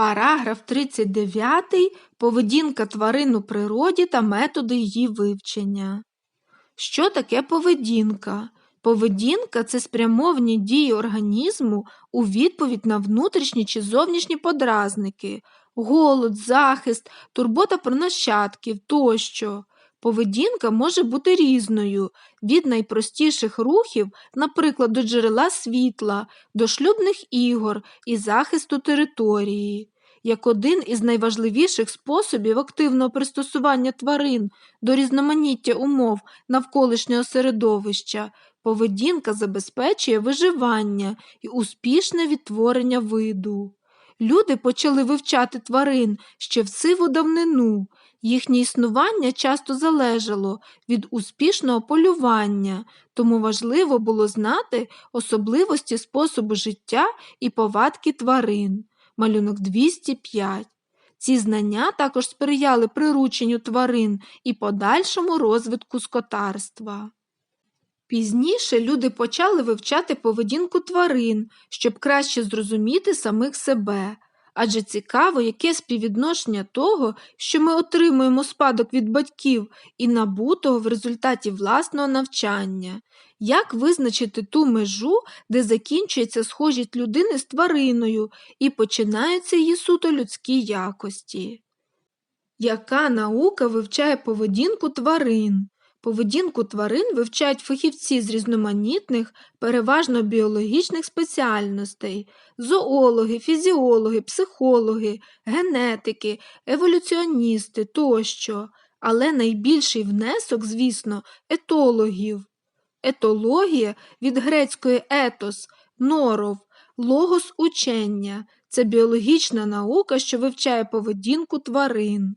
Параграф 39. Поведінка тварин у природі та методи її вивчення. Що таке поведінка? Поведінка це спрямовані дії організму у відповідь на внутрішні чи зовнішні подразники, голод, захист, турбота про нащадків тощо. Поведінка може бути різною від найпростіших рухів, наприклад, до джерела світла, до шлюбних ігор і захисту території. Як один із найважливіших способів активного пристосування тварин до різноманіття умов навколишнього середовища, поведінка забезпечує виживання і успішне відтворення виду. Люди почали вивчати тварин ще в сиву давнину. Їхнє існування часто залежало від успішного полювання, тому важливо було знати особливості способу життя і повадки тварин. Малюнок 205. Ці знання також сприяли прирученню тварин і подальшому розвитку скотарства. Пізніше люди почали вивчати поведінку тварин, щоб краще зрозуміти самих себе. Адже цікаво, яке співвідношення того, що ми отримуємо спадок від батьків і набутого в результаті власного навчання, як визначити ту межу, де закінчується схожість людини з твариною і починаються її суто людські якості. Яка наука вивчає поведінку тварин? Поведінку тварин вивчають фахівці з різноманітних, переважно біологічних спеціальностей зоологи, фізіологи, психологи, генетики, еволюціоністи тощо, але найбільший внесок, звісно, етологів. Етологія від грецької етос, норов, логос учення це біологічна наука, що вивчає поведінку тварин.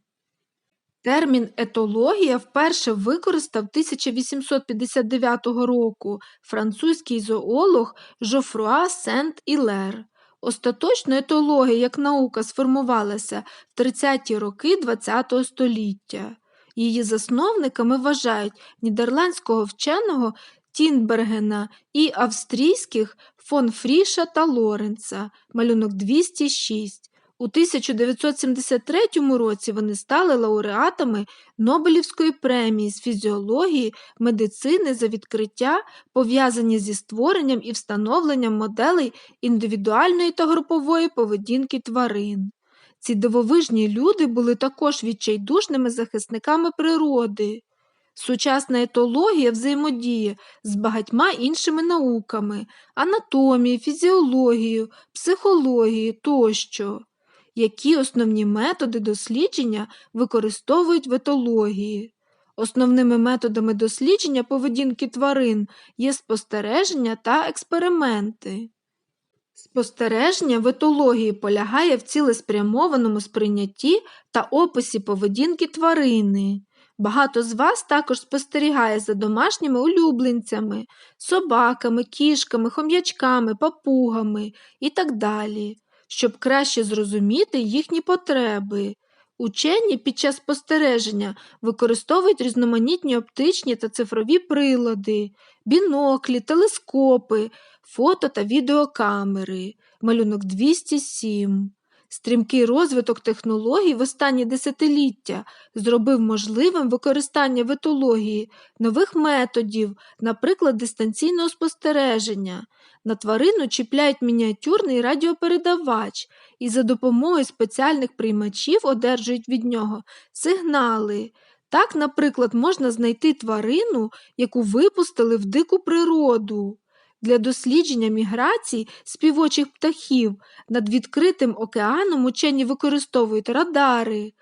Термін етологія вперше використав 1859 року французький зоолог Жофруа Сент-Ілер. Остаточно етологія як наука сформувалася в 30-ті роки ХХ століття. Її засновниками вважають нідерландського вченого Тінбергена і австрійських фон Фріша та Лоренца, малюнок 206. У 1973 році вони стали лауреатами Нобелівської премії з фізіології, медицини за відкриття, пов'язані зі створенням і встановленням моделей індивідуальної та групової поведінки тварин. Ці дивовижні люди були також відчайдушними захисниками природи. Сучасна етологія взаємодіє з багатьма іншими науками анатомією, фізіологією, психологією тощо. Які основні методи дослідження використовують в етології? Основними методами дослідження поведінки тварин є спостереження та експерименти. Спостереження в етології полягає в цілеспрямованому сприйнятті та описі поведінки тварини. Багато з вас також спостерігає за домашніми улюбленцями, собаками, кішками, хом'ячками, папугами і так далі щоб краще зрозуміти їхні потреби. Учені під час спостереження використовують різноманітні оптичні та цифрові прилади, біноклі, телескопи, фото та відеокамери, малюнок 207. Стрімкий розвиток технологій в останні десятиліття зробив можливим використання в етології нових методів, наприклад, дистанційного спостереження. На тварину чіпляють мініатюрний радіопередавач і за допомогою спеціальних приймачів одержують від нього сигнали. Так, наприклад, можна знайти тварину, яку випустили в дику природу. Для дослідження міграцій співочих птахів над відкритим океаном учені використовують радари.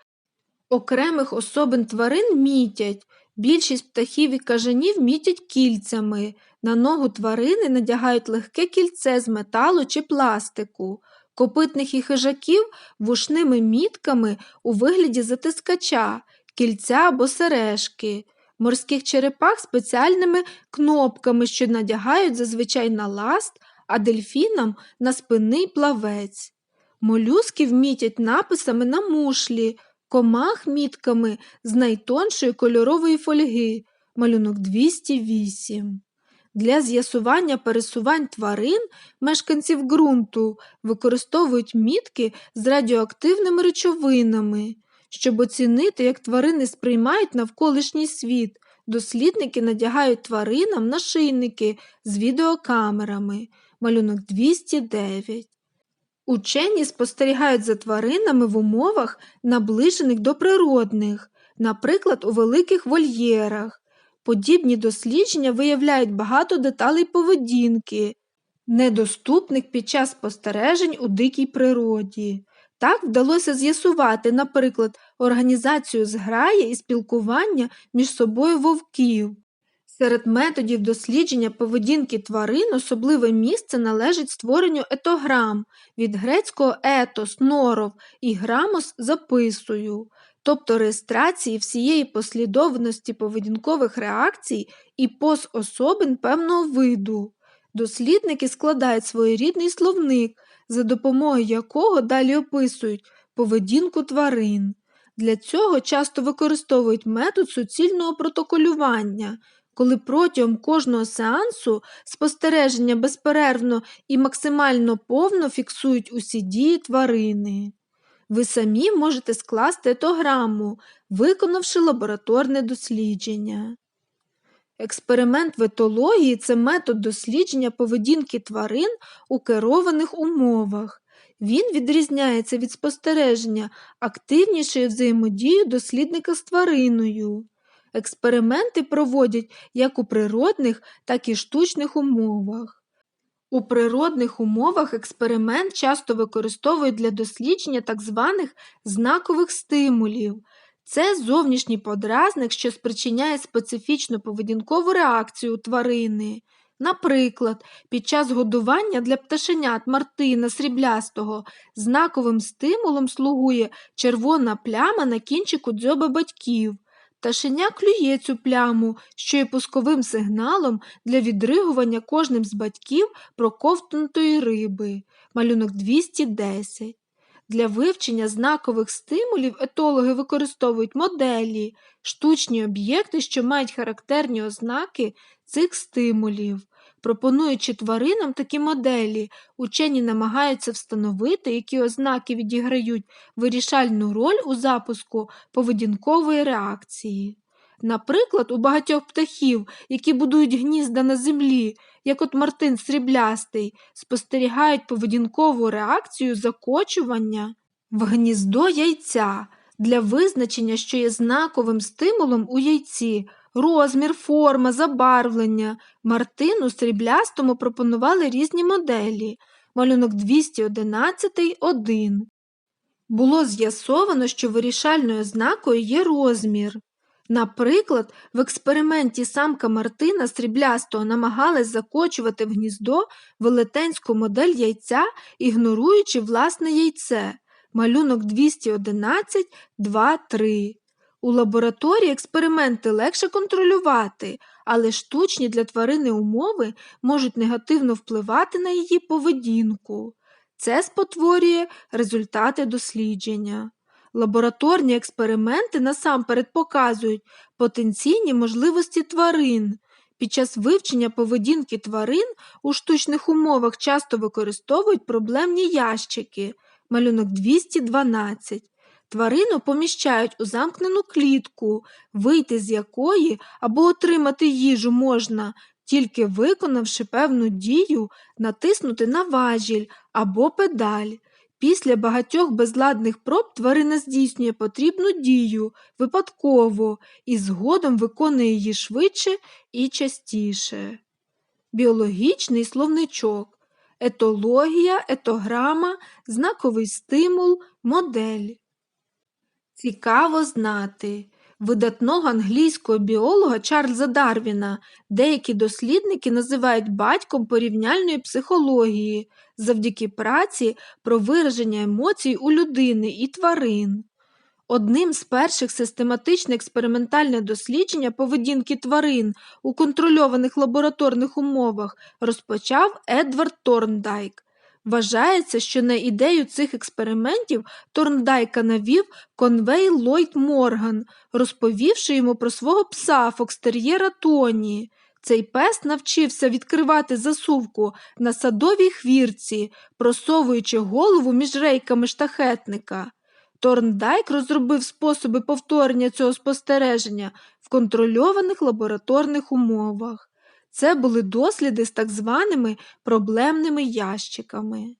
Окремих особин тварин мітять. Більшість птахів і кажанів мітять кільцями. На ногу тварини надягають легке кільце з металу чи пластику, копитних і хижаків вушними мітками у вигляді затискача, кільця або сережки морських черепах спеціальними кнопками, що надягають зазвичай на ласт, а дельфінам на спинний плавець. Молюски вмітять написами на мушлі, комах мітками з найтоншої кольорової фольги, малюнок 208. Для з'ясування пересувань тварин мешканців ґрунту використовують мітки з радіоактивними речовинами. Щоб оцінити, як тварини сприймають навколишній світ, дослідники надягають тваринам нашийники з відеокамерами. Малюнок 209. Учені спостерігають за тваринами в умовах, наближених до природних, наприклад, у великих вольєрах. Подібні дослідження виявляють багато деталей поведінки, недоступних під час спостережень у дикій природі. Так вдалося з'ясувати, наприклад, організацію зграї і спілкування між собою вовків. Серед методів дослідження поведінки тварин особливе місце належить створенню етограм від грецького етос, норов і грамос записую, тобто реєстрації всієї послідовності поведінкових реакцій і поз особин певного виду. Дослідники складають своєрідний словник, за допомогою якого далі описують поведінку тварин. Для цього часто використовують метод суцільного протоколювання, коли протягом кожного сеансу спостереження безперервно і максимально повно фіксують усі дії тварини. Ви самі можете скласти етограму, виконавши лабораторне дослідження. Експеримент в етології це метод дослідження поведінки тварин у керованих умовах. Він відрізняється від спостереження активнішою взаємодією дослідника з твариною. Експерименти проводять як у природних, так і штучних умовах. У природних умовах експеримент часто використовують для дослідження так званих знакових стимулів. Це зовнішній подразник, що спричиняє специфічну поведінкову реакцію тварини. Наприклад, під час годування для пташенят Мартина сріблястого знаковим стимулом слугує червона пляма на кінчику дзьоба батьків. Пташеня клює цю пляму, що є пусковим сигналом для відригування кожним з батьків проковтнутої риби. Малюнок 210. Для вивчення знакових стимулів етологи використовують моделі, штучні об'єкти, що мають характерні ознаки цих стимулів. Пропонуючи тваринам такі моделі, учені намагаються встановити, які ознаки відіграють вирішальну роль у запуску поведінкової реакції. Наприклад, у багатьох птахів, які будують гнізда на землі, як от Мартин Сріблястий, спостерігають поведінкову реакцію закочування в гніздо яйця для визначення, що є знаковим стимулом у яйці. Розмір, форма, забарвлення. Мартину сріблястому пропонували різні моделі. Малюнок 211 1. Було з'ясовано, що вирішальною ознакою є розмір. Наприклад, в експерименті самка Мартина сріблястого намагалась закочувати в гніздо велетенську модель яйця, ігноруючи власне яйце. Малюнок 211 2, 3. У лабораторії експерименти легше контролювати, але штучні для тварини умови можуть негативно впливати на її поведінку. Це спотворює результати дослідження. Лабораторні експерименти насамперед показують потенційні можливості тварин. Під час вивчення поведінки тварин у штучних умовах часто використовують проблемні ящики, малюнок 212. Тварину поміщають у замкнену клітку, вийти з якої або отримати їжу можна, тільки виконавши певну дію, натиснути на важіль або педаль. Після багатьох безладних проб тварина здійснює потрібну дію випадково і згодом виконує її швидше і частіше. Біологічний словничок, етологія, етограма, знаковий стимул, модель. Цікаво знати. Видатного англійського біолога Чарльза Дарвіна деякі дослідники називають батьком порівняльної психології завдяки праці про вираження емоцій у людини і тварин. Одним з перших систематичне експериментальне дослідження поведінки тварин у контрольованих лабораторних умовах розпочав Едвард Торндайк. Вважається, що на ідею цих експериментів Торндайка навів конвей Ллойд Морган, розповівши йому про свого пса Фокстер'єра Тоні. Цей пес навчився відкривати засувку на садовій хвірці, просовуючи голову між рейками штахетника. Торндайк розробив способи повторення цього спостереження в контрольованих лабораторних умовах. Це були досліди з так званими проблемними ящиками.